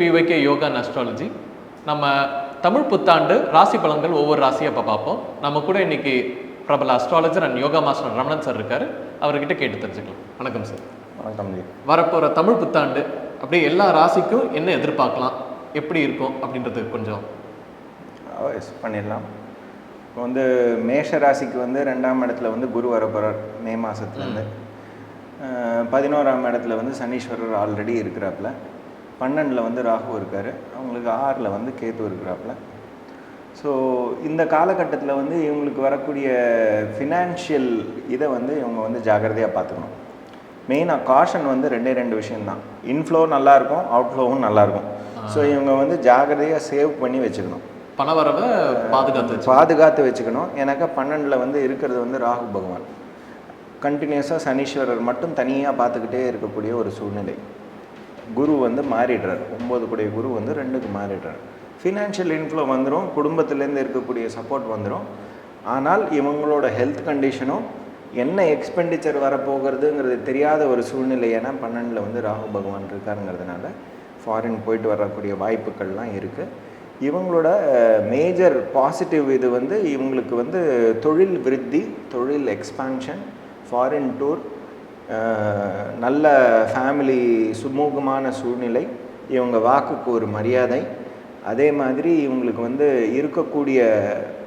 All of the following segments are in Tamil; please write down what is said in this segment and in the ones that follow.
பிவைகே யோகா அண்ட் அஸ்ட்ராலஜி நம்ம தமிழ் புத்தாண்டு ராசி பலன்கள் ஒவ்வொரு ராசியை இப்போ பார்ப்போம். நம்ம கூட இன்னைக்கு பிரபல astrologer and yoga master Ramanan sir இருக்காரு. அவர்கிட்ட கேட்டு தெரிஞ்சுக்கலாம். வணக்கம் சார் வணக்கம் வரப்போகிற தமிழ் புத்தாண்டு அப்படியே எல்லா ராசிக்கும் என்ன எதிர்பார்க்கலாம் எப்படி இருக்கும் அப்படின்றது கொஞ்சம். பண்ணிடலாம். இப்போ வந்து மேஷ ராசிக்கு வந்து ரெண்டாம் இடத்துல வந்து குரு வரப்போகிறார் மே மாதத்துலேருந்து பதினோராம் இடத்துல வந்து சனீஸ்வரர் ஆல்ரெடி இருக்கிறாப்புல. பன்னெண்டில் வந்து ராகு இருக்கார். அவங்களுக்கு ஆறில் வந்து கேத்து இருக்கிறாப்புல. ஸோ இந்த காலகட்டத்தில் வந்து இவங்களுக்கு வரக்கூடிய ஃபினான்ஷியல் இதை வந்து இவங்க வந்து ஜாக்கிரதையாக பார்த்துக்கணும். மெயினாக காஷன் வந்து ரெண்டே ரெண்டு விஷயம்தான். இன்ஃப்ளோ நல்லாயிருக்கும் அவுட்ஃப்ளோவும் நல்லாயிருக்கும். ஸோ இவங்க வந்து ஜாக்கிரதையாக சேவ் பண்ணி வச்சுக்கணும். பணவரவை பாதுகாத்து பாதுகாத்து வச்சுக்கணும். எனக்கு பன்னெண்டில் வந்து இருக்கிறது வந்து ராகு பகவான். கண்டினியூஸாக சனீஸ்வரர் மட்டும் தனியாக பார்த்துக்கிட்டே இருக்கக்கூடிய ஒரு சூழ்நிலை. குரு வந்து மாறிடுறார். ஒம்பது கூடிய குரு வந்து ரெண்டுக்கு மாறிடுறார். ஃபினான்ஷியல் இன்ஃப்ளோ வந்துடும் குடும்பத்துலேருந்து இருக்கக்கூடிய சப்போர்ட் வந்துடும் ஆனால் இவங்களோட ஹெல்த் கண்டிஷனும் என்ன எக்ஸ்பெண்டிச்சர் வரப்போகிறதுங்கிறது தெரியாத ஒரு சூழ்நிலை. ஏன்னா பன்னெண்டில் வந்து ராகு பகவான் இருக்காருங்கிறதுனால ஃபாரின் போயிட்டு வரக்கூடிய வாய்ப்புகள்லாம் இருக்குது இவங்களோட மேஜர் பாசிட்டிவ் இது வந்து இவங்களுக்கு வந்து தொழில் விருத்தி தொழில் எக்ஸ்பான்ஷன் ஃபாரின் டூர் நல்ல ஃபேமிலி சுமூகமான சூழ்நிலை இவங்க வாக்குக்கு ஒரு மரியாதை. அதே மாதிரி இவங்களுக்கு வந்து இருக்கக்கூடிய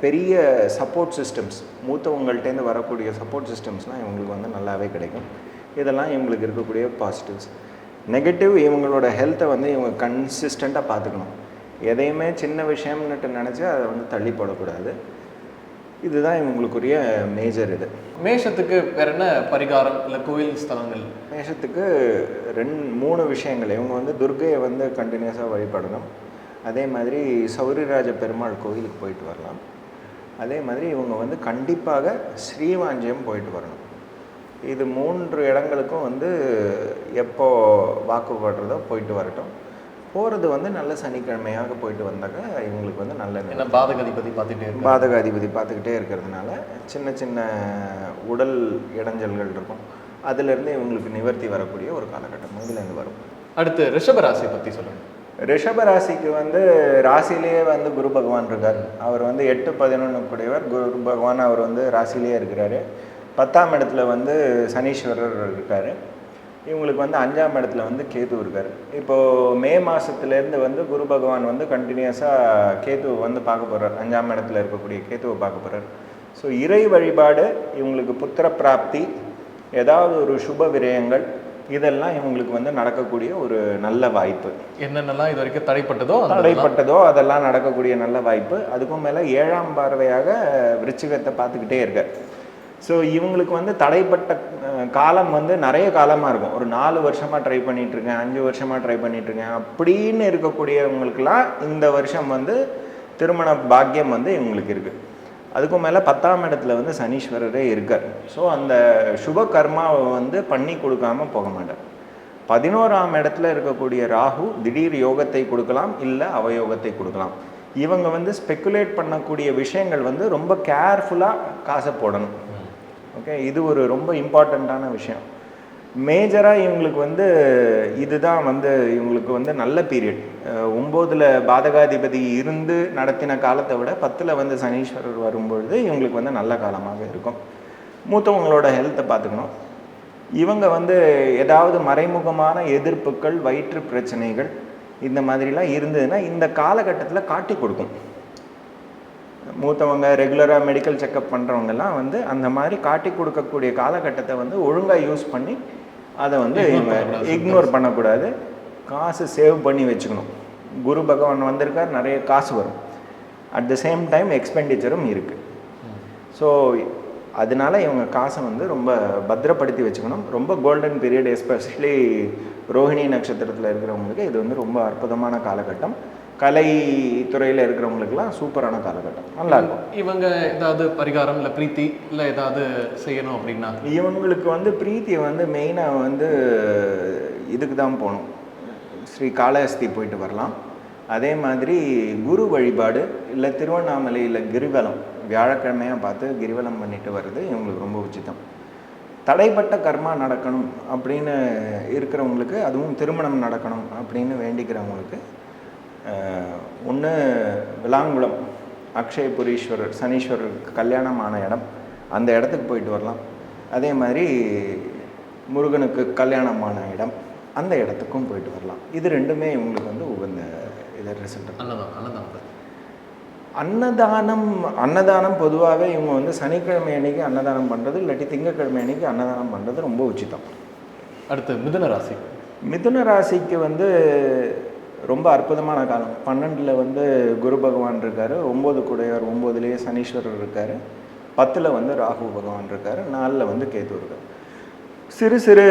பெரிய சப்போர்ட் சிஸ்டம்ஸ் மூத்தவங்கள்ட்டேருந்து வரக்கூடிய சப்போர்ட் சிஸ்டம்ஸ்லாம் இவங்களுக்கு வந்து நல்லாவே கிடைக்கும். இதெல்லாம் இவங்களுக்கு இருக்கக்கூடிய பாசிட்டிவ்ஸ் நெகட்டிவ் இவங்களோட ஹெல்த்தை வந்து இவங்க கன்சிஸ்டண்ட்டாக பார்த்துக்கணும் எதையுமே சின்ன விஷயம்னுட்டு நினச்சி அதை வந்து தள்ளி போடக்கூடாது. இதுதான் இவங்களுக்குரிய மேஜர் இது. மேஷத்துக்கு வேற என்ன பரிகாரம் இல்லை கோயில் ஸ்தலங்கள்? மேஷத்துக்கு ரெண்டு மூணு விஷயங்கள். இவங்க வந்து துர்கையை வந்து கண்டினியூஸாக வழிபடணும். அதே மாதிரி சௌரிராஜ பெருமாள் கோயிலுக்கு போயிட்டு வரலாம். அதே மாதிரி இவங்க வந்து கண்டிப்பாக ஸ்ரீவாஞ்சியம் போயிட்டு வரணும். இது மூன்று இடங்களுக்கும் வந்து எப்போ வாக்குப்படுறதோ போயிட்டு வரட்டும். போகிறது வந்து நல்ல சனிக்கிழமையாக போயிட்டு வந்தாக்க இவங்களுக்கு வந்து நல்ல என்ன பாதகதிபதி பார்த்துட்டே இருக்கு பாதக அதிபதி பார்த்துக்கிட்டே இருக்கிறதுனால சின்ன சின்ன உடல் இடைஞ்சல்கள் இருக்கும். அதிலிருந்து இவங்களுக்கு நிவர்த்தி வரக்கூடிய ஒரு காலகட்டம் இதுலேருந்து வரும். அடுத்து ரிஷப ராசியை பற்றி சொல்லுங்க. ரிஷப ராசிக்கு வந்து ராசிலேயே வந்து குரு பகவான் இருக்கார். அவர் வந்து எட்டு பதினொன்று கூடியவர் குரு பகவான் அவர் வந்து ராசிலேயே இருக்கிறாரு. பத்தாம் இடத்துல வந்து சனீஸ்வரர் இருக்கார். இவங்களுக்கு வந்து அஞ்சாம் இடத்துல வந்து கேது இருக்கார். இப்போது மே மாதத்துலேருந்து வந்து குரு பகவான் வந்து கண்டினியூஸாக கேத்துவை வந்து பார்க்க போகிறார் அஞ்சாம் இடத்துல இருக்கக்கூடிய கேத்துவை பார்க்க போகிறார் ஸோ இறை வழிபாடு இவங்களுக்கு புத்திர பிராப்தி ஏதாவது ஒரு சுப விரயங்கள் இதெல்லாம் இவங்களுக்கு வந்து நடக்கக்கூடிய ஒரு நல்ல வாய்ப்பு. என்னென்னலாம் இது வரைக்கும் தடைப்பட்டதோ தடைப்பட்டதோ அதெல்லாம் நடக்கக்கூடிய நல்ல வாய்ப்பு. அதுக்கும் மேலே ஏழாம் பார்வையாக விருச்சிகத்தை பார்த்துக்கிட்டே இருக்க ஸோ இவங்களுக்கு வந்து தடைப்பட்ட காலம் வந்து நிறைய காலமாக இருக்கும். ஒரு நாலு வருஷமாக ட்ரை இருக்கேன் அஞ்சு வருஷமாக ட்ரை பண்ணிகிட்ருக்கேன் அப்படின்னு இருக்கக்கூடியவங்களுக்கெல்லாம் இந்த வருஷம் வந்து திருமண பாக்கியம் வந்து இவங்களுக்கு இருக்குது அதுக்கும் மேலே பத்தாம் இடத்துல வந்து சனீஸ்வரரே இருக்கார். ஸோ அந்த சுப கர்மாவை வந்து பண்ணி கொடுக்காம போக மாட்டார். பதினோராம் இடத்துல இருக்கக்கூடிய ராகு திடீர் யோகத்தை கொடுக்கலாம் இல்லை அவயோகத்தை கொடுக்கலாம். இவங்க வந்து ஸ்பெக்குலேட் பண்ணக்கூடிய விஷயங்கள் வந்து ரொம்ப கேர்ஃபுல்லாக காசை போடணும். ஓகே இது ஒரு ரொம்ப இம்பார்ட்டண்ட்டான விஷயம். மேஜராக இவங்களுக்கு வந்து இதுதான் வந்து இவங்களுக்கு வந்து நல்ல பீரியட் ஒம்போதில் பாதகாதிபதி இருந்து நடத்தின காலத்தை விட பத்தில் வந்து சனீஸ்வரர் வரும்பொழுது இவங்களுக்கு வந்து நல்ல காலமாக இருக்கும். மூத்தவங்களோட ஹெல்த்தை பார்த்துக்கணும். இவங்க வந்து ஏதாவது மறைமுகமான எதிர்ப்புகள் வயிற்று பிரச்சனைகள் இந்த மாதிரிலாம் இருந்ததுன்னா இந்த காலகட்டத்தில் காட்டி கொடுக்கும். மூத்தவங்க ரெகுலராக மெடிக்கல் செக்கப் பண்ணுறவங்கெல்லாம் வந்து அந்த மாதிரி காட்டி கொடுக்கக்கூடிய காலகட்டத்தை வந்து ஒழுங்காக யூஸ் பண்ணி அதை வந்து இவங்க. இக்னோர் பண்ணக்கூடாது. காசு சேவ் பண்ணி வச்சுக்கணும். குரு பகவான் வந்திருக்கார் நிறைய காசு வரும். அட் த சேம் டைம் எக்ஸ்பெண்டிச்சரும் இருக்குது ஸோ அதனால இவங்க காசை வந்து ரொம்ப பத்திரப்படுத்தி வச்சுக்கணும். ரொம்ப கோல்டன் பீரியட் எஸ்பெஷலி ரோஹிணி நட்சத்திரத்தில் இருக்கிறவங்களுக்கு இது வந்து ரொம்ப அற்புதமான காலகட்டம். கலை துறையில் இருக்கிறவங்களுக்குலாம் சூப்பரான காலகட்டம். நல்லா இருக்கும் இவங்க ஏதாவது பரிகாரம் இல்லை பிரீத்தி இல்லை ஏதாவது செய்யணும் அப்படின்னா? இவங்களுக்கு வந்து பிரீத்தி வந்து மெயினாக வந்து இதுக்கு தான் போகணும். ஸ்ரீ காளஹஸ்தி போயிட்டு வரலாம். அதே மாதிரி குரு வழிபாடு இல்லை திருவண்ணாமலை இல்லை கிரிவலம் வியாழக்கிழமையாக பார்த்து கிரிவலம் பண்ணிட்டு வர்றது இவங்களுக்கு ரொம்ப உச்சிதம். தடைப்பட்ட கர்மா நடக்கணும் அப்படின்னு இருக்கிறவங்களுக்கு அதுவும் திருமணம் நடக்கணும் அப்படின்னு வேண்டிக்கிறவங்களுக்கு ஒன்று விளாங்குளம் அக்ஷயபுரீஸ்வரர் சனீஸ்வரருக்கு கல்யாணமான இடம். அந்த இடத்துக்கு போயிட்டு வரலாம். அதே மாதிரி முருகனுக்கு கல்யாணமான இடம். அந்த இடத்துக்கும் போயிட்டு வரலாம். இது ரெண்டுமே இவங்களுக்கு வந்து உகந்த இதை ரிசல்ட் அன்னதான் அன்னதானம் அன்னதானம் அன்னதானம் பொதுவாகவே இவங்க வந்து சனிக்கிழமை அன்னைக்கு அன்னதானம் பண்ணுறது இல்லாட்டி திங்கக்கிழமை அன்னைக்கு அன்னதானம் பண்ணுறது ரொம்ப உச்சிதம். அடுத்து மிதுன ராசி. மிதுன ராசிக்கு வந்து ரொம்ப அற்புதமான காலம். பன்னெண்டில் வந்து குரு பகவான் இருக்கார். ஒம்பது குடையார் ஒம்போதுலேயே சனீஸ்வரர் இருக்கார். பத்தில் வந்து ராகு பகவான் இருக்கார். நாலில் வந்து கேது இருக்கார். சிறு சிறு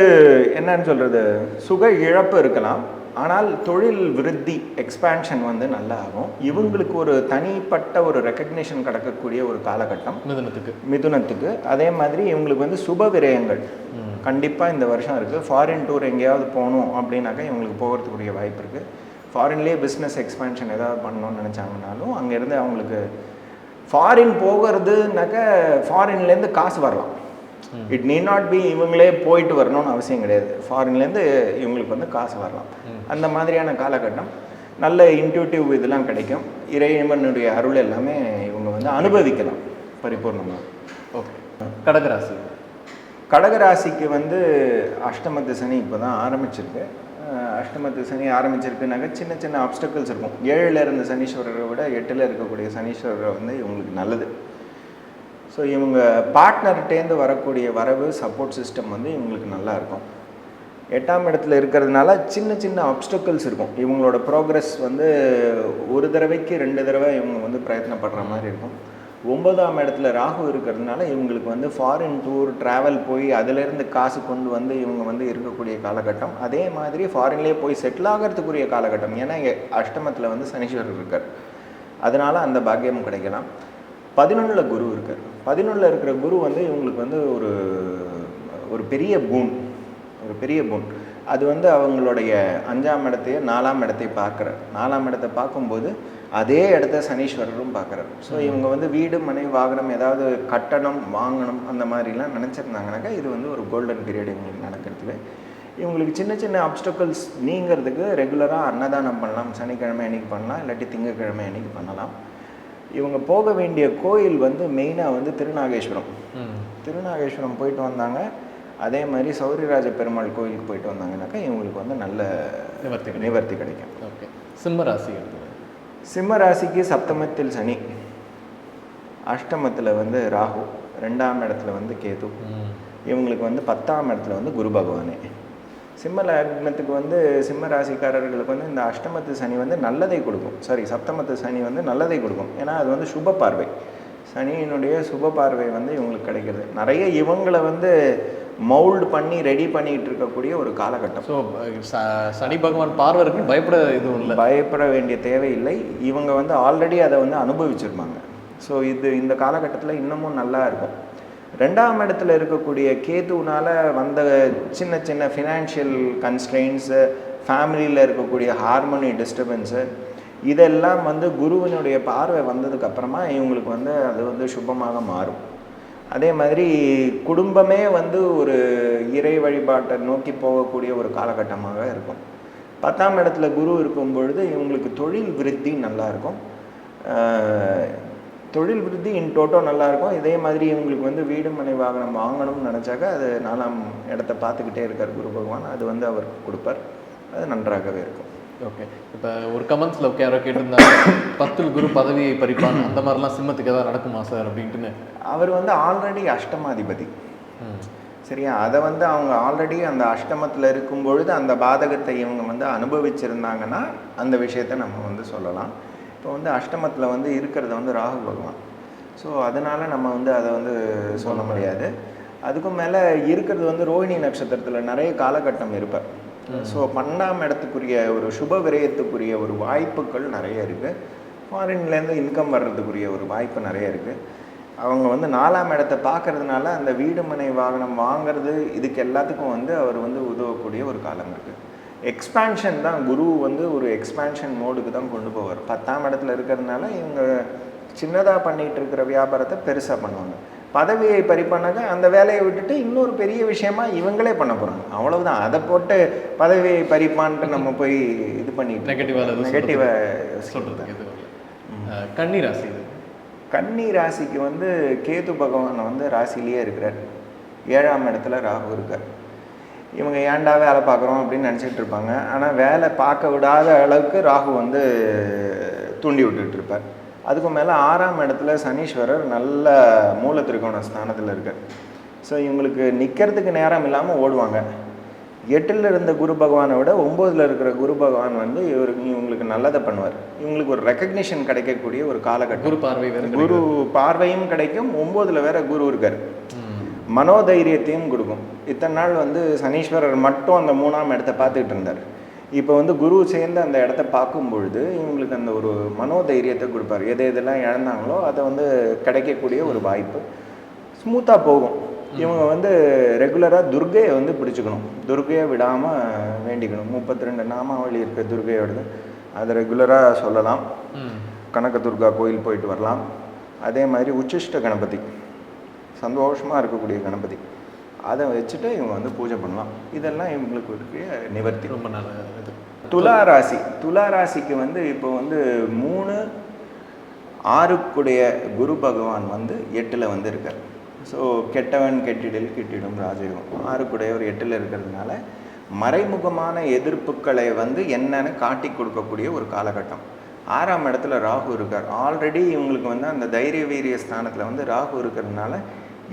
என்னன்னு சொல்கிறது சுக இழப்பு இருக்கலாம். ஆனால் தொழில் விருத்தி எக்ஸ்பேன்ஷன் வந்து நல்லா ஆகும் இவங்களுக்கு ஒரு தனிப்பட்ட ஒரு ரெக்கக்னிஷன் கிடக்கக்கூடிய ஒரு காலகட்டம். மிதுனத்துக்கு. மிதுனத்துக்கு. அதே மாதிரி இவங்களுக்கு வந்து சுப விரயங்கள். கண்டிப்பாக இந்த வருஷம் இருக்குது ஃபாரின் டூர் எங்கேயாவது போகணும் அப்படின்னாக்கா இவங்களுக்கு போகிறதுக்குரிய வாய்ப்பு இருக்குது ஃபாரின்லேயே பிஸ்னஸ் எக்ஸ்பேன்ஷன் ஏதாவது பண்ணணும்னு நினச்சாங்கனாலும் அங்கேருந்து அவங்களுக்கு ஃபாரின் போகிறதுனாக்கா ஃபாரின்லேருந்து காசு வரலாம். இட் நீ நாட் பி இவங்களே போயிட்டு வரணும்னு அவசியம் கிடையாது. ஃபாரின்லேருந்து இவங்களுக்கு வந்து காசு வரலாம். அந்த மாதிரியான காலகட்டம் நல்ல இன்ட்யூட்டிவ் இதெல்லாம் கிடைக்கும். இறைவனுடைய அருள் எல்லாமே இவங்க வந்து அனுபவிக்கலாம் பரிபூர்ணமாக ஓகே. கடகராசி. கடகராசிக்கு வந்து அஷ்டமத்து சனி இப்போ தான் ஆரம்பிச்சிருக்கு. அஷ்டமத்து சனி ஆரம்பிச்சிருக்குனாக்க சின்ன சின்ன ஆப்ஸ்டக்கிள்ஸ் இருக்கும். ஏழில் இருந்த சனீஸ்வரரை விட எட்டில் இருக்கக்கூடிய சனீஸ்வரரை வந்து இவங்களுக்கு நல்லது. ஸோ இவங்க பார்ட்னர்கிட்டேருந்து வரக்கூடிய வரவு சப்போர்ட் சிஸ்டம் வந்து இவங்களுக்கு நல்லா இருக்கும். எட்டாம் இடத்துல இருக்கிறதுனால சின்ன சின்ன ஆப்ஸ்டக்கிள்ஸ் இருக்கும். இவங்களோட ப்ரோக்ரஸ் வந்து ஒரு தடவைக்கு ரெண்டு தடவை இவங்க வந்து பிரயத்தனப்படுற மாதிரி இருக்கும். ஒன்பதாம் இடத்துல ராகு இருக்கிறதுனால இவங்களுக்கு வந்து ஃபாரின் டூர் ட்ராவல் போய் அதிலேருந்து காசு கொண்டு வந்து இவங்க வந்து இருக்கக்கூடிய காலகட்டம். அதே மாதிரி ஃபாரின்லேயே போய் செட்டில் ஆகிறதுக்குரிய காலகட்டம். ஏன்னா இங்கே அஷ்டமத்தில் வந்து சனீஸ்வரர் இருக்கார். அதனால் அந்த பாக்கியம் கிடைக்கலாம். பதினொன்றில் குரு இருக்கார். பதினொன்றில் இருக்கிற குரு வந்து இவங்களுக்கு வந்து ஒரு ஒரு பெரிய பூன் ஒரு பெரிய பூன் அது வந்து அவங்களுடைய அஞ்சாம் இடத்தையே நாலாம் இடத்தை பார்க்குறார். நாலாம் இடத்தை பார்க்கும்போது அதே இடத்த சனீஸ்வரரும் பார்க்குறாரு. ஸோ இவங்க வந்து வீடு மனை வாகனம் ஏதாவது கட்டணம் வாங்கணும் அந்த மாதிரிலாம் நினச்சிருந்தாங்கனாக்கா இது வந்து ஒரு கோல்டன் பீரியட் இவங்களுக்கு நடக்கிறதுக்கு. இவங்களுக்கு சின்ன சின்ன அப்டக்கல்ஸ் நீங்கிறதுக்கு ரெகுலராக அன்னதானம் பண்ணலாம். சனிக்கிழமை அன்னைக்கு பண்ணலாம் இல்லாட்டி திங்கக்கிழமை அன்னைக்கு பண்ணலாம். இவங்க போக வேண்டிய கோயில் வந்து மெயினாக வந்து திருநாகேஸ்வரம். திருநாகேஸ்வரம் போயிட்டு வந்தாங்க. அதே மாதிரி சௌரியராஜ பெருமாள் கோயிலுக்கு போயிட்டு வந்தாங்கனாக்கா இவங்களுக்கு வந்து நல்ல நிவர்த்தி. நிவர்த்தி கிடைக்கும். ஓகே. சிம்ம ராசி எடுத்து சிம்ம ராசிக்கு சப்தமத்தில் சனி. அஷ்டமத்தில் வந்து ராகு ரெண்டாம் இடத்துல வந்து கேது. இவங்களுக்கு வந்து பத்தாம் இடத்துல வந்து குரு பகவானே. சிம்ம லக்னத்துக்கு வந்து சிம்ம ராசிக்காரர்களுக்கு வந்து இந்த அஷ்டமத்து சனி வந்து நல்லதை கொடுக்கும். சாரி சப்தமத்து சனி வந்து நல்லதை கொடுக்கும். ஏன்னா அது வந்து சுப பார்வை. சனியினுடைய சுப பார்வை வந்து இவங்களுக்கு கிடைக்கிறது. நிறைய இவங்களை வந்து மவுல்டு பண்ணி ரெடி பண்ணிட்டு இருக்கக்கூடிய ஒரு காலகட்டம். ஸோ சனி பகவான் பார்வை இருக்கு பயப்பட எதுவும் இல்லை. பயப்பட வேண்டிய தேவையில்லை. இவங்க வந்து ஆல்ரெடி அதை வந்து அனுபவிச்சிருப்பாங்க. ஸோ இது இந்த காலகட்டத்தில் இன்னமும் நல்லா இருக்கும். ரெண்டாம் இடத்துல இருக்கக்கூடிய கேதுனால வந்த சின்ன சின்ன ஃபினான்ஷியல் கன்ஸ்ட்ரெயின்ஸு ஃபேமிலியில் இருக்கக்கூடிய ஹார்மோனி டிஸ்டர்பன்ஸு இதெல்லாம் வந்து குருவினுடைய பார்வை வந்ததுக்கு அப்புறமா இவங்களுக்கு வந்து அது வந்து சுபமாக மாறும். அதே மாதிரி குடும்பமே வந்து ஒரு இறை வழிபாட்டை நோக்கி போகக்கூடிய ஒரு காலகட்டமாக இருக்கும். பத்தாம் இடத்துல குரு இருக்கும் பொழுது இவங்களுக்கு தொழில் விருத்தி நல்லாயிருக்கும் தொழில் விருத்தி இன் டோட்டோ நல்லாயிருக்கும் இதே மாதிரி இவங்களுக்கு வந்து வீடு மனை வாகனம் வாங்கணும்னு நினச்சாக்கா அது நாலாம் இடத்த பார்த்துக்கிட்டே இருக்கார் குரு பகவான். அது வந்து அவர் கொடுப்பார். அது நன்றாகவே இருக்கும். ஓகே இப்போ ஒரு கமெண்ட்ஸில் யாரோ கேட்டிருந்தாங்க பத்தில் குரு பதவியை பறிப்பான் அந்த மாதிரிலாம் சிம்மத்துக்கு ஏதாவது நடக்குமா சார் அப்படின்ட்டுன்னு? அவர் வந்து ஆல்ரெடி அஷ்டமாதிபதி. சரியா? அதை வந்து அவங்க ஆல்ரெடி அந்த அஷ்டமத்தில் இருக்கும் பொழுது அந்த பாதகத்தை இவங்க வந்து அனுபவிச்சிருந்தாங்கன்னா அந்த விஷயத்தை நம்ம வந்து சொல்லலாம். இப்போ வந்து அஷ்டமத்தில் வந்து இருக்கிறது வந்து ராகு பகவான். ஸோ அதனால நம்ம வந்து அதை வந்து சொல்ல முடியாது. அதுக்கும் மேலே இருக்கிறது வந்து ரோஹிணி நட்சத்திரத்தில் நிறைய காலகட்டம் இருப்பார். ஸோ பன்னெண்டாம் இடத்துக்குரிய ஒரு சுப விரயத்துக்குரிய ஒரு வாய்ப்புகள் நிறைய இருக்குது ஃபாரின்லேருந்து இன்கம் வர்றதுக்குரிய ஒரு வாய்ப்பு நிறைய இருக்குது அவங்க வந்து நாலாம் இடத்தை பார்க்கறதுனால அந்த வீடு மனை வாகனம் வாங்குறது இதுக்கு எல்லாத்துக்கும் வந்து அவர் வந்து உதவக்கூடிய ஒரு காலம் இருக்குது எக்ஸ்பேன்ஷன் தான் குரு வந்து ஒரு எக்ஸ்பேன்ஷன் மோடுக்கு தான் கொண்டு போவார். பத்தாம் இடத்துல இருக்கிறதுனால இவங்க சின்னதாக பண்ணிகிட்டு இருக்கிற வியாபாரத்தை பெருசாக பண்ணுவாங்க. பதவியை பறிப்பானாக்கா அந்த வேலையை விட்டுட்டு இன்னொரு பெரிய விஷயமா இவங்களே பண்ண போகிறாங்க அவ்வளவுதான். அதை போட்டு பதவியை பறிப்பான்ட்டு நம்ம போய் இது பண்ணிட்டு நெகட்டிவாக எதுவும் நெகட்டிவை சொல்கிறதுக்கு எதுவும் இல்லை. அஹ், கன்னி ராசி இது. கன்னி ராசிக்கு வந்து கேது பகவான் வந்து ராசிலேயே இருக்கிறார். ஏழாம் இடத்துல ராகு இருக்கார். இவங்க ஏன்டா வேலை பார்க்குறோம் அப்படின்னு நினச்சிட்டு இருப்பாங்க. ஆனால் வேலை பார்க்க விடாத அளவுக்கு ராகு வந்து தூண்டி விட்டுட்டு இருப்பார். அதுக்கு மேலே ஆறாம் இடத்துல சனீஸ்வரர் நல்ல மூல திரிகோண ஸ்தானத்தில் இருக்கார். ஸோ இவங்களுக்கு நிற்கிறதுக்கு நேரம் இல்லாமல் ஓடுவாங்க. எட்டில் இருந்த குரு பகவானை விட ஒம்போதில் இருக்கிற குரு பகவான் வந்து இவருக்கு இவங்களுக்கு நல்லதை பண்ணுவார். இவங்களுக்கு ஒரு ரெக்கக்னிஷன் கிடைக்கக்கூடிய ஒரு காலகட்டம். குரு பார்வை குரு பார்வையும் கிடைக்கும் ஒம்போதில் வேற குரு இருக்கார். மனோதைரியத்தையும் கொடுக்கும். இத்தனை நாள் வந்து சனீஸ்வரர் மட்டும் அந்த மூணாம் இடத்த பார்த்துக்கிட்டு இருந்தார். இப்போ வந்து குரு சேர்ந்து அந்த இடத்த பார்க்கும் பொழுது இவங்களுக்கு அந்த ஒரு மனோதைரியத்தை கொடுப்பார். எது எதெல்லாம் இழந்தாங்களோ அதை வந்து கிடைக்கக்கூடிய ஒரு வாய்ப்பு ஸ்மூத்தாக போகும். இவங்க வந்து ரெகுலராக துர்கையை வந்து பிடிச்சிக்கணும். துர்கையை விடாமல் வேண்டிக்கணும். முப்பத்தி ரெண்டு நாமாவளி இருக்க துர்கையோடது. அதை ரெகுலராக சொல்லலாம். கனக துர்கா கோயில் போயிட்டு வரலாம். அதே மாதிரி உச்சிஷ்ட கணபதி சந்தோஷமாக இருக்கக்கூடிய கணபதி அதை வச்சுட்டு இவங்க வந்து பூஜை பண்ணலாம். இதெல்லாம் இவங்களுக்கு இருக்கிற நிவர்த்தி. ரொம்ப நல்ல இது துலா ராசி. துலா ராசிக்கு வந்து இப்போ வந்து மூணு ஆறுக்குடைய குரு பகவான் வந்து எட்டில் வந்து இருக்கார் ஸோ கெட்டவன் கெட்டிடில் கெட்டிடும் ராஜயோகம். ஆறுக்குடைய ஒரு எட்டில் இருக்கிறதுனால மறைமுகமான எதிர்ப்புகளை வந்து என்னன்னு காட்டி கொடுக்கக்கூடிய ஒரு காலகட்டம். ஆறாம் இடத்துல ராகு இருக்கார். ஆல்ரெடி இவங்களுக்கு வந்து அந்த தைரிய வீரிய ஸ்தானத்தில் வந்து ராகு இருக்கிறதுனால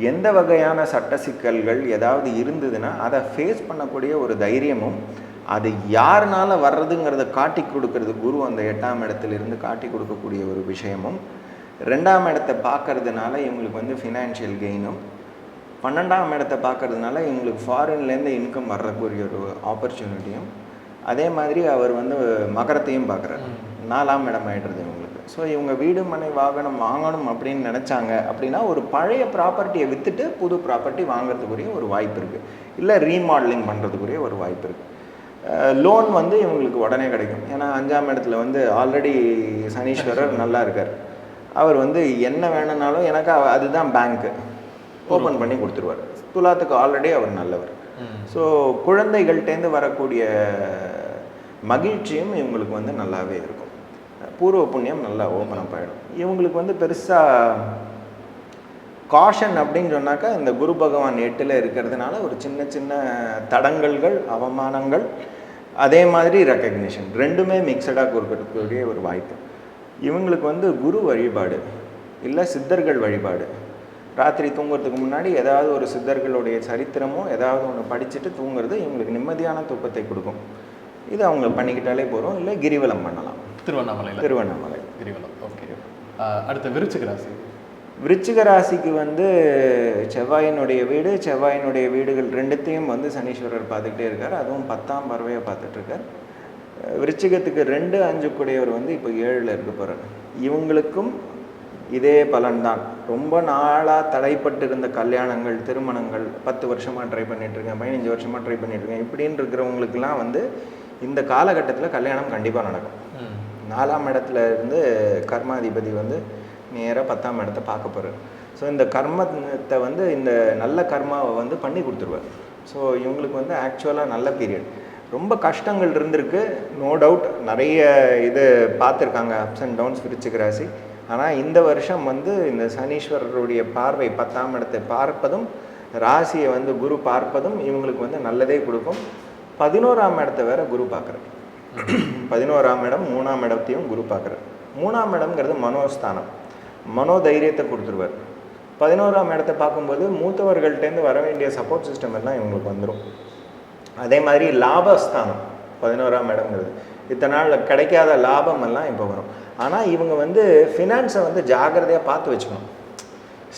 எந்த வகையான சட்ட சிக்கல்கள் ஏதாவது இருந்ததுன்னா அதை ஃபேஸ் பண்ணக்கூடிய ஒரு தைரியமும் அது யாருனால வர்றதுங்கிறத காட்டி கொடுக்கறது குரு அந்த எட்டாம் இடத்துல இருந்து காட்டி கொடுக்கக்கூடிய ஒரு விஷயமும் ரெண்டாம் இடத்தை பார்க்கறதுனால இவங்களுக்கு வந்து ஃபினான்ஷியல் கெயினும் பன்னெண்டாம் இடத்தை பார்க்கறதுனால இவங்களுக்கு ஃபாரின்லேருந்து இன்கம் வர்றக்கூடிய ஒரு ஆப்பர்ச்சுனிட்டியும் அதே மாதிரி அவர் வந்து மகரத்தையும் பார்க்குறாரு. நாலாம் இடம் ஆயிடுறது இவங்களுக்கு. ஸோ இவங்க வீடு மனை வாகனம் வாங்கணும் அப்படின்னு நினச்சாங்க அப்படின்னா ஒரு பழைய ப்ராப்பர்ட்டியை விற்றுட்டு புது ப்ராப்பர்ட்டி வாங்குறதுக்குரிய ஒரு வாய்ப்பு இருக்குது இல்லை ரீமாடலிங் பண்ணுறதுக்குரிய ஒரு வாய்ப்பு இருக்குது லோன் வந்து இவங்களுக்கு உடனே கிடைக்கும். ஏன்னா அஞ்சாம் இடத்துல வந்து ஆல்ரெடி சனீஸ்வரர் நல்லா இருக்கார். அவர் வந்து என்ன வேணும்னாலும் எனக்கு அதுதான் பேங்க்கு ஓப்பன் பண்ணி கொடுத்துருவார். துலாத்துக்கு ஆல்ரெடி அவர் நல்லவர். ஸோ குழந்தைகள்கிட்டேருந்து வரக்கூடிய மகிழ்ச்சியும் இவங்களுக்கு வந்து நல்லாவே இருக்கும். பூர்வ புண்ணியம் நல்லா ஓப்பன் அப் ஆகிடும் இவங்களுக்கு வந்து பெருசாக காஷன் அப்படின்னு சொன்னாக்கா இந்த குரு பகவான் எட்டில் இருக்கிறதுனால ஒரு சின்ன சின்ன தடங்கல்கள் அவமானங்கள் அதே மாதிரி ரெக்கக்னிஷன் ரெண்டுமே மிக்சடாக கொடுக்கக்கூடிய ஒரு வாய்ப்பு. இவங்களுக்கு வந்து குரு வழிபாடு இல்லை சித்தர்கள் வழிபாடு. ராத்திரி தூங்குறதுக்கு முன்னாடி ஏதாவது ஒரு சித்தர்களுடைய சரித்திரமோ ஏதாவது ஒன்று படிச்சுட்டு தூங்குறது இவங்களுக்கு நிம்மதியான தூக்கத்தை கொடுக்கும். இது அவங்க பண்ணிக்கிட்டாலே போகிறோம் இல்லை கிரிவலம் பண்ணலாம். திருவண்ணாமலையில். திருவண்ணாமலை. கிரிவலம். ஓகே. அடுத்த விருச்சிக ராசி. விருச்சிக ராசிக்கு வந்து செவ்வாயினுடைய வீடு செவ்வாயினுடைய வீடுகள் ரெண்டுத்தையும் வந்து சனீஸ்வரர் பார்த்துக்கிட்டே இருக்கார். அதுவும் பத்தாம் பறவையை அஹ் விருச்சிகத்துக்கு ரெண்டு அஞ்சு கூடியவர் வந்து இப்போ ஏழில் இருக்க போகிறார் இவங்களுக்கும் இதே பலன்தான். ரொம்ப நாளாக தடைப்பட்டு இருந்த கல்யாணங்கள் திருமணங்கள் பத்து வருஷமாக ட்ரை பண்ணிட்டு இருக்கேன் பதினஞ்சு வருஷமாக ட்ரை பண்ணிட்டு இருக்கேன் இப்படின்னு இருக்கிறவங்களுக்குலாம் வந்து இந்த காலகட்டத்தில் கல்யாணம் கண்டிப்பாக நடக்கும். நாலாம் இடத்துல இருந்து கர்மாதிபதி வந்து நேராக பத்தாம் இடத்த பார்க்க போகிறார் ஸோ இந்த கர்மத்தை வந்து இந்த நல்ல கர்மாவை வந்து பண்ணி கொடுத்துருவார். ஸோ இவங்களுக்கு வந்து ஆக்சுவலாக நல்ல பீரியட் ரொம்ப கஷ்டங்கள் இருந்திருக்கு. நோ டவுட் நிறைய இது பார்த்துருக்காங்க. அப்ஸ் அண்ட் டவுன்ஸ் விருச்சிக ராசி. ஆனால் இந்த வருஷம் வந்து இந்த சனீஸ்வரருடைய பார்வை பத்தாம் இடத்தை பார்ப்பதும் ராசியை வந்து குரு பார்ப்பதும் இவங்களுக்கு வந்து நல்லதே கொடுக்கும். பதினோராம் இடத்த வேற குரு பார்க்குறார். பதினோராம் இடம் மூணாம் இடத்தையும் குரு பார்க்குறார். மூணாம் இடம்ங்கிறது மனோஸ்தானம். மனோதைரியத்தை கொடுத்துருவார். பதினோராம் இடத்தை பார்க்கும்போது மூத்தவர்கள்ட்டேருந்து வர வேண்டிய சப்போர்ட் சிஸ்டம் எல்லாம் இவங்களுக்கு வந்துடும் அதே மாதிரி லாபஸ்தானம் பதினோராம் இடங்கிறது இத்தனை நாள் கிடைக்காத லாபம் எல்லாம் இப்போ வரும். ஆனால் இவங்க வந்து ஃபினான்ஸை வந்து ஜாக்கிரதையாக பார்த்து வச்சுக்கணும்.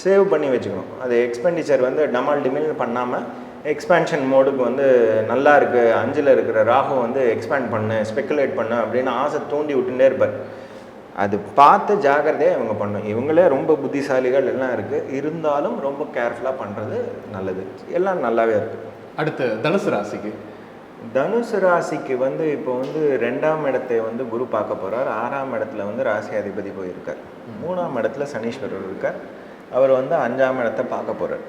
சேவ் பண்ணி வச்சுக்கணும். அது எக்ஸ்பெண்டிச்சர் வந்து டமால் டிமில் பண்ணாமல் எக்ஸ்பேன்ஷன் மோடுக்கு வந்து நல்லா இருக்குது அஞ்சில் இருக்கிற ராகு வந்து எக்ஸ்பேண்ட் பண்ணு ஸ்பெக்குலேட் பண்ணு அப்படின்னு ஆசை தூண்டி விட்டுட்டே இருப்பார். அது பார்த்து ஜாக்கிரதையாக இவங்க பண்ணும். இவங்களே ரொம்ப புத்திசாலிகள் எல்லாம் இருக்குது இருந்தாலும் ரொம்ப கேர்ஃபுல்லாக பண்ணுறது நல்லது. எல்லாம் நல்லாவே இருக்குது அடுத்து தனுசு ராசிக்கு. தனுசு ராசிக்கு வந்து இப்போ வந்து ரெண்டாம் இடத்தை வந்து குரு பார்க்க போறார். ஆறாம் இடத்துல வந்து ராசி அதிபதி போயிருக்கார். மூணாம் இடத்துல சனீஸ்வரர் இருக்கார். அவர் வந்து அஞ்சாம் இடத்தை பார்க்க போகிறார்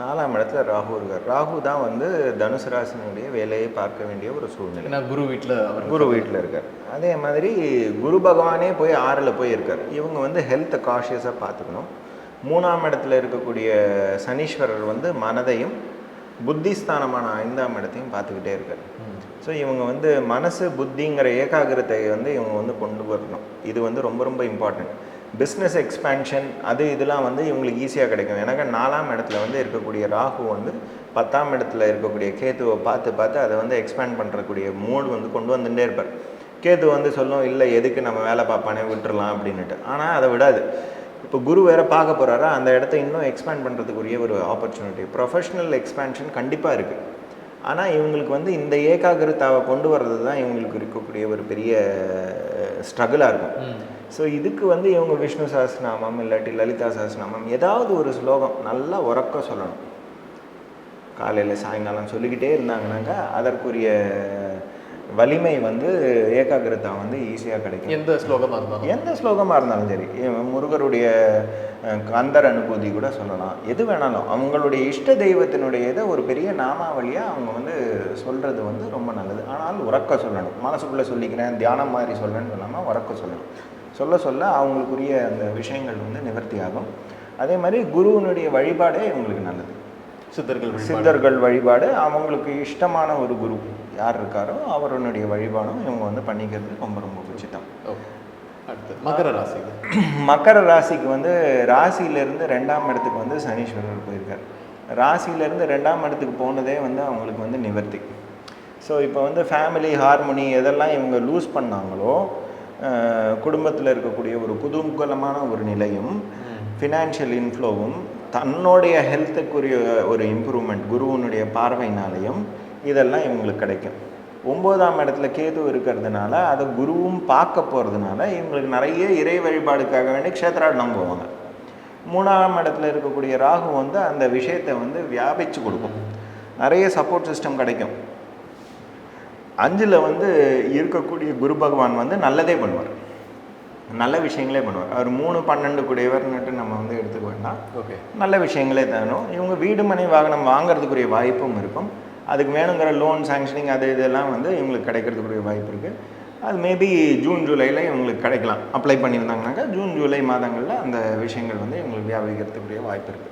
நாலாம் இடத்துல ராகு இருக்கார். ராகு தான் வந்து தனுசு ராசினுடைய வேலையை பார்க்க வேண்டிய ஒரு சூழ்நிலை. குரு வீட்டில் அவர் குரு வீட்டில் இருக்கார். அதே மாதிரி குரு பகவானே போய் ஆறில் போய் இருக்கார் இவங்க வந்து ஹெல்த்தை காஷியஸாக பார்த்துக்கணும். மூணாம் இடத்துல இருக்கக்கூடிய சனீஸ்வரர் வந்து மனதையும் புத்திஸ்தானமான ஐந்தாம் இடத்தையும் பார்த்துக்கிட்டே இருக்கார். ஸோ இவங்க வந்து மனசு புத்திங்கிற ஏகாகிரத்தை வந்து இவங்க வந்து கொண்டு வரணும். இது வந்து ரொம்ப ரொம்ப இம்பார்ட்டன்ட் பிஸ்னஸ் எக்ஸ்பேன்ஷன் அது இதெல்லாம் வந்து இவங்களுக்கு ஈஸியாக கிடைக்கும். எனக்கு நாலாம் இடத்துல வந்து இருக்கக்கூடிய ராகு வந்து பத்தாம் இடத்துல இருக்கக்கூடிய கேத்துவை பார்த்து பார்த்து அதை வந்து எக்ஸ்பேண்ட் பண்ணுறக்கூடிய மோடு வந்து கொண்டு வந்துட்டே இருப்பார். கேத்து வந்து சொல்லும் இல்லை எதுக்கு நம்ம வேலை பார்ப்பானே விட்டுறலாம் அப்படின்னுட்டு. ஆனால் அதை விடாது. இப்போ குரு வேற பார்க்க போகிறாரா அந்த இடத்த இன்னும் எக்ஸ்பேண்ட் பண்ணுறதுக்குரிய ஒரு ஆப்பர்ச்சுனிட்டி ப்ரொஃபஷ்னல் எக்ஸ்பேன்ஷன் கண்டிப்பாக இருக்குது ஆனால் இவங்களுக்கு வந்து இந்த ஏகாகிரதாவை கொண்டு வர்றது தான் இவங்களுக்கு இருக்கக்கூடிய ஒரு பெரிய ஸ்ட்ரகிளாக இருக்கும். ஸோ இதுக்கு வந்து இவங்க விஷ்ணு சஹஸ்ரநாமம் இல்லாட்டி லலிதா சஹஸ்ரநாமம் ஏதாவது ஒரு ஸ்லோகம் நல்லா உறக்க சொல்லணும். காலையில் சாயங்காலம் சொல்லிக்கிட்டே இருந்தாங்கன்னாக்கா அதற்குரிய வலிமை வந்து ஏகாகிரதா வந்து ஈஸியாக கிடைக்கும். எந்த ஸ்லோகமாக இருந்தாலும். எந்த ஸ்லோகமாக இருந்தாலும் சரி. முருகருடைய கந்தர் அனுபூதி கூட சொல்லலாம். எது வேணாலும். அவங்களுடைய இஷ்ட தெய்வத்தினுடைய இதை ஒரு பெரிய நாமாவளியாக அவங்க வந்து சொல்கிறது வந்து ரொம்ப நல்லது. ஆனால் உறக்க சொல்லணும். மனசுக்குள்ளே சொல்லிக்கிறேன் தியானம் மாதிரி சொல்கிறேன்னு சொல்லாமல் உறக்க சொல்லணும். சொல்ல சொல்ல அவங்களுக்குரிய அந்த விஷயங்கள் வந்து நிவர்த்தி ஆகும். அதே மாதிரி குருவினுடைய வழிபாடே இவங்களுக்கு நல்லது. சித்தர்கள். சித்தர்கள் வழிபாடு அவங்களுக்கு இஷ்டமான ஒரு குரு. யார் இருக்காரோ அவருடைய வழிபாடும் இவங்க வந்து பண்ணிக்கிறது ரொம்ப ரொம்ப உச்சிதம். ஓகே அடுத்து மகர ராசி மகர ராசிக்கு வந்து ராசியிலேருந்து ரெண்டாம் இடத்துக்கு வந்து சனீஸ்வரர் போயிருக்கார். ராசியிலேருந்து ரெண்டாம் இடத்துக்கு போனதே வந்து அவங்களுக்கு வந்து நிவர்த்தி. ஸோ இப்போ வந்து ஃபேமிலி ஹார்மோனி எதெல்லாம் இவங்க லூஸ் பண்ணாங்களோ குடும்பத்தில் இருக்கக்கூடிய ஒரு குதூகலமான ஒரு நிலையும் ஃபினான்ஷியல் இன்ஃப்ளோவும் தன்னுடைய ஹெல்த்துக்குரிய ஒரு இம்ப்ரூவ்மெண்ட் குருவனுடைய பார்வையினாலையும் இதெல்லாம் இவங்களுக்கு கிடைக்கும். ஒம்போதாம் இடத்துல கேது இருக்கிறதுனால அதை குருவும் பார்க்க போகிறதுனால இவங்களுக்கு நிறைய இறை வழிபாடுக்காக வேண்டி க்ஷேத்ராடனம் போவாங்க. மூணாம் இடத்துல இருக்கக்கூடிய ராகு வந்து அந்த விஷயத்தை வந்து வியாபிச்சு கொடுக்கும். நிறைய சப்போர்ட் சிஸ்டம் கிடைக்கும். அஞ்சில் வந்து இருக்கக்கூடிய குரு பகவான் வந்து நல்லதே பண்ணுவார். நல்ல விஷயங்களே பண்ணுவார். அவர் மூணு பன்னெண்டு கூடியவர்னுட்டு நம்ம வந்து எடுத்துக்க வேண்டாம். ஓகே. நல்ல விஷயங்களே தரணும். இவங்க வீடு மனை வாகனம் வாங்குறதுக்குரிய வாய்ப்பும் இருக்கும். அதுக்கு வேணுங்கிற லோன் சாங்ஷனிங் அது இதெல்லாம் வந்து இவங்களுக்கு கிடைக்கிறதுக்குரிய வாய்ப்பு இருக்குது அது மேபி ஜூன் ஜூலையில் இவங்களுக்கு கிடைக்கலாம். அப்ளை பண்ணியிருந்தாங்கனாக்கா ஜூன் ஜூலை மாதங்களில் அந்த விஷயங்கள் வந்து இவங்களுக்கு வியாபிக்கிறதுக்குரிய வாய்ப்பு இருக்குது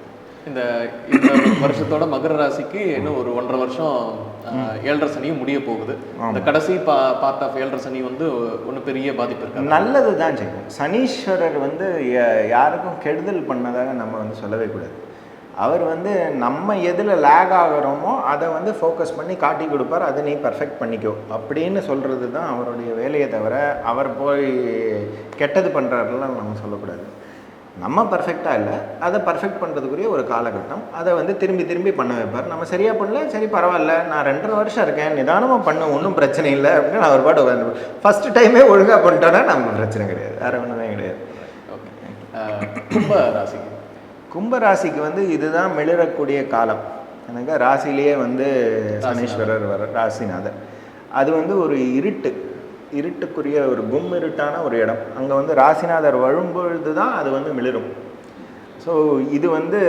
இந்த இந்த வருஷத்தோட மகர ராசிக்கு இன்னும் ஒரு ஒன்றரை வருஷம் ஏழரை சனியும் முடிய போகுது. இந்த கடைசி பா பார்ட் ஆஃப் ஏழரை சனி வந்து ஒன்றும் பெரிய பாதிப்பு இருக்காது? நல்லது தான் செய்யும் சனீஸ்வரர் வந்து யாருக்கும் கெடுதல் பண்ணதாக நம்ம வந்து சொல்லவே கூடாது. அவர் வந்து நம்ம எதில் லேக் ஆகிறோமோ அதை வந்து ஃபோக்கஸ் பண்ணி காட்டி கொடுப்பார். அதை நீ பர்ஃபெக்ட் பண்ணிக்கோ. அப்படின்னு சொல்கிறது தான் அவருடைய வேலையை தவிர அவர் போய் கெட்டது பண்ணுறாருலாம் நம்ம சொல்லக்கூடாது. நம்ம பர்ஃபெக்டாக இல்லை. அதை பர்ஃபெக்ட் பண்ணுறதுக்குரிய ஒரு காலகட்டம். அதை வந்து திரும்பி திரும்பி பண்ண வைப்பார். நம்ம சரியாக பண்ணல சரி பரவாயில்ல நான் ரெண்டரை வருஷம் இருக்கேன் நிதானமாக பண்ண ஒன்றும் பிரச்சனை இல்லை அப்படின்னு நான் அவர் பாட்டு உட்காந்து ஃபஸ்ட்டு டைமே ஒழுங்காக பண்ணிட்டோன்னா நமக்கு பிரச்சனை கிடையாது. வேறு ஒன்றுமே கிடையாது. ஓகே ஆஹ், கும்ப ராசிக்கு கும்ப ராசிக்கு வந்து இதுதான் மிளிரக்கூடிய காலம். எனக்கு ராசியிலேயே வந்து சனீஸ்வரர் வர ராசிநாதர் அது வந்து ஒரு இருட்டு. இருட்டுக்குரிய ஒரு கும் இருட்டான ஒரு இடம். அங்கே வந்து ராசிநாதர் வழும்பொழுது தான் அது வந்து மிளிரும். ஸோ இது வந்து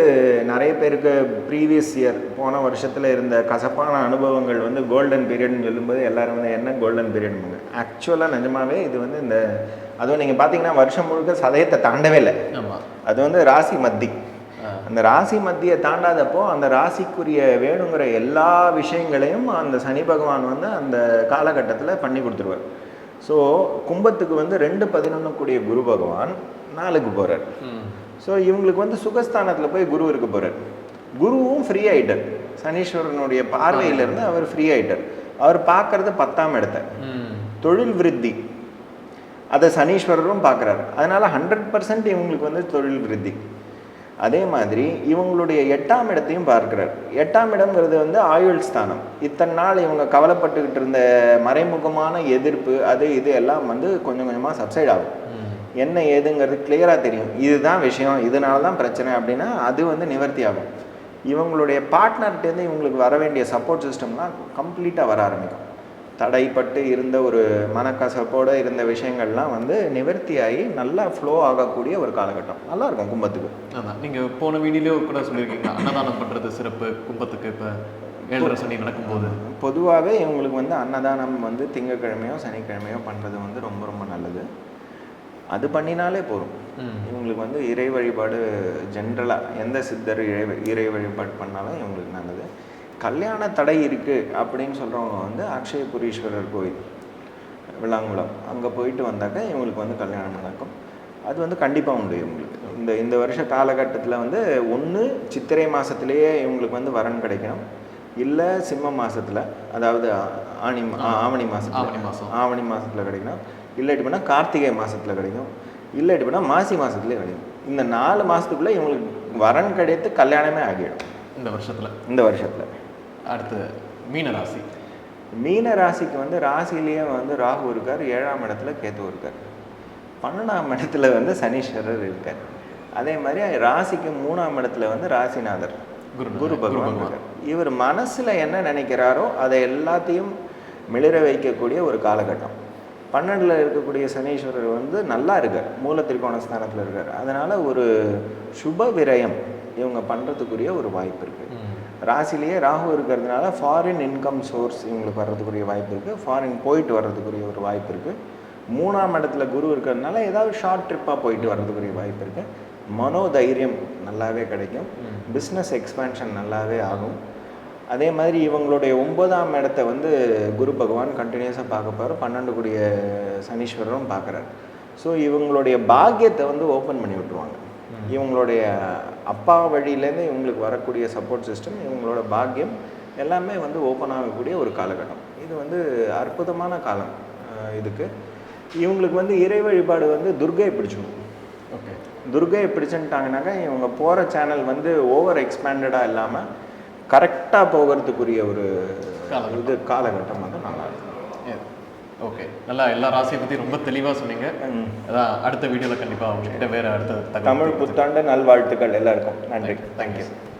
நிறைய பேருக்கு ப்ரீவியஸ் இயர் போன வருஷத்தில் இருந்த கசப்பான அனுபவங்கள் வந்து கோல்டன் பீரியட்னு சொல்லும்போது எல்லாரும் வந்து என்ன கோல்டன் பீரியட்னுங்க ஆக்சுவலாக நிஜமாவே இது வந்து இந்த அதுவும் நீங்கள் பார்த்தீங்கன்னா வருஷம் முழுக்க சதயத்தை தாண்டவே இல்லை. ஆமாம் அது வந்து ராசி மத்தி. அந்த ராசி மத்தியை தாண்டாதப்போ அந்த ராசிக்குரிய வேணுங்கிற எல்லா விஷயங்களையும் அந்த சனி பகவான் வந்து அந்த காலகட்டத்தில் பண்ணி கொடுத்துருவார். ஸோ கும்பத்துக்கு வந்து ரெண்டு பதினொன்று கூடிய குரு பகவான் நாலுக்கு போகிறார் ஸோ இவங்களுக்கு வந்து சுகஸ்தானத்தில் போய் குரு இருக்க போகிறார் குருவும் ஃப்ரீ ஆயிட்டார். சனீஸ்வரனுடைய பார்வையிலிருந்து அவர் ஃப்ரீ ஆயிட்டார். அவர் பார்க்கறது பத்தாம் இடத்த. தொழில் விருத்தி. அதை சனீஸ்வரரும் பார்க்குறாரு. அதனால ஹண்ட்ரட் பர்சன்ட் இவங்களுக்கு வந்து தொழில் விருத்தி. அதே மாதிரி இவங்களுடைய எட்டாம் இடத்தையும் பார்க்கிறார். எட்டாம் இடம்ங்கிறது வந்து ஆயுள் ஸ்தானம். இத்தனை நாள் இவங்க கவலைப்பட்டுக்கிட்டு இருந்த மறைமுகமான எதிர்ப்பு அது இது எல்லாம் வந்து கொஞ்சம் கொஞ்சமாக சப்சைட் ஆகும். என்ன ஏதுங்கிறது கிளியராக தெரியும். இதுதான் விஷயம் இதனால தான் பிரச்சனை அப்படின்னா அது வந்து நிவர்த்தி ஆகும். இவங்களுடைய பார்ட்னர்கிட்டேருந்து இவங்களுக்கு வர வேண்டிய சப்போர்ட் சிஸ்டம்லாம் கம்ப்ளீட்டாக வர ஆரம்பிக்கும். தடைப்பட்டு இருந்த ஒரு மனக்கசப்போடு இருந்த விஷயங்கள்லாம் வந்து நிவர்த்தியாகி நல்லா ஃப்ளோ ஆகக்கூடிய ஒரு காலகட்டம். நல்லா இருக்கும் கும்பத்துக்கு. அதான். நீங்க போன வீடியோலயே கூட சொல்லியிருக்கீங்க. அன்னதானம் பண்றது சிறப்பு கும்பத்துக்கு இப்ப ஏழரை சனி நடக்கும்போது. பொதுவாகவே இவங்களுக்கு வந்து அன்னதானம் வந்து திங்கக்கிழமையோ சனிக்கிழமையோ பண்ணுறது வந்து ரொம்ப ரொம்ப நல்லது. அது பண்ணினாலே போதும். இவங்களுக்கு வந்து இறை வழிபாடு ஜென்ரலாக எந்த சித்தர் இறை இறை வழிபாடு பண்ணாலும் இவங்களுக்கு நல்லது. கல்யாண தடை இருக்குது அப்படின்னு சொல்கிறவங்க வந்து அக்ஷயபுரீஸ்வரர் கோயில் விளாங்குளம். அங்கே போயிட்டு வந்தாக்க இவங்களுக்கு வந்து கல்யாணம் நடக்கும். அது வந்து கண்டிப்பாக உண்டு இவங்களுக்கு. இந்த இந்த வருஷ காலகட்டத்தில் வந்து ஒன்று சித்திரை மாதத்துலேயே இவங்களுக்கு வந்து வரன் கிடைக்கணும். இல்லை சிம்ம மாசத்துல அதாவது ஆ- ஆனி மா- ஆவணி மாதம் ஆவணி மாசம். ஆவணி மாதத்தில் கிடைக்கணும். இல்லாட்டி போனால் கார்த்திகை மாதத்தில் கிடைக்கும். இல்லாட்டி போனால் மாசி மாதத்துலேயே கிடைக்கும். இந்த நாலு மாதத்துக்குள்ளே இவங்களுக்கு வரன் கிடைத்து கல்யாணமே ஆகிடும். இந்த வருஷத்துல. இந்த வருஷத்தில். அடுத்து மீன ராசி. மீன ராசிக்கு வந்து ராசியிலேயே வந்து ராகு இருக்கார் ஏழாம் இடத்துல கேத்து இருக்கார். பன்னெண்டாம் இடத்துல வந்து சனீஸ்வரர் இருக்கார். அதே மாதிரி ராசிக்கு மூணாம் இடத்துல வந்து ராசிநாதர் குரு குரு பகவான் இருக்கார். இவர் மனசுல என்ன நினைக்கிறாரோ அதை எல்லாத்தையும் மிளிர வைக்கக்கூடிய ஒரு காலகட்டம். பன்னெண்டுல இருக்கக்கூடிய சனீஸ்வரர் வந்து நல்லா இருக்கார் மூல திரிகோண ஸ்தானத்துல இருக்கார். அதனால ஒரு சுப விரயம் இவங்க பண்றதுக்குரிய ஒரு வாய்ப்பு இருக்கு. ம். ராசிலேயே ராகு இருக்கிறதுனால ஃபாரின் இன்கம் சோர்ஸ் இவங்களுக்கு வர்றதுக்குரிய வாய்ப்பு இருக்குது ஃபாரின் போயிட்டு வர்றதுக்குரிய ஒரு வாய்ப்பு இருக்குது மூணாம் இடத்துல குரு இருக்கிறதுனால ஏதாவது ஷார்ட் ட்ரிப்பாக போயிட்டு வர்றதுக்குரிய வாய்ப்பு இருக்குது மனோதைரியம் நல்லாவே கிடைக்கும். பிஸ்னஸ் எக்ஸ்பேன்ஷன் நல்லாவே ஆகும். அதே மாதிரி இவங்களுடைய ஒன்பதாம் இடத்த வந்து குரு பகவான் கண்டினியூஸாக பார்க்க போகிறார் பன்னெண்டு கூடிய சனீஸ்வரரும் பார்க்குறாரு. ஸோ இவங்களுடைய பாக்கியத்தை வந்து ஓப்பன் பண்ணி விட்டுருவாங்க. இவங்களுடைய அப்பா வழியிலேருந்து இவங்களுக்கு வரக்கூடிய சப்போர்ட் சிஸ்டம் இவங்களோட பாக்கியம் எல்லாமே வந்து ஓப்பன் ஆகக்கூடிய ஒரு காலகட்டம். இது வந்து அற்புதமான காலம் இதுக்கு. இவங்களுக்கு வந்து இறை வழிபாடு வந்து துர்கையை பிடிச்சிடும் ஓகே. துர்கையை பிடிச்சுட்டாங்கனாக்கா இவங்க போகிற சேனல் வந்து ஓவர் எக்ஸ்பேண்டடாக இல்லாமல் கரெக்டாக போகிறதுக்குரிய ஒரு காலகட்டம். இது காலகட்டம் ஓகே நல்லா எல்லா ராசியை பத்தி ரொம்ப தெளிவா சொன்னீங்க. அதான் அடுத்த வீடியோல கண்டிப்பா உங்ககிட்ட வேற அடுத்த தமிழ் புத்தாண்டு நல்வாழ்த்துக்கள் எல்லாருக்கும். நன்றி. தேங்க்யூ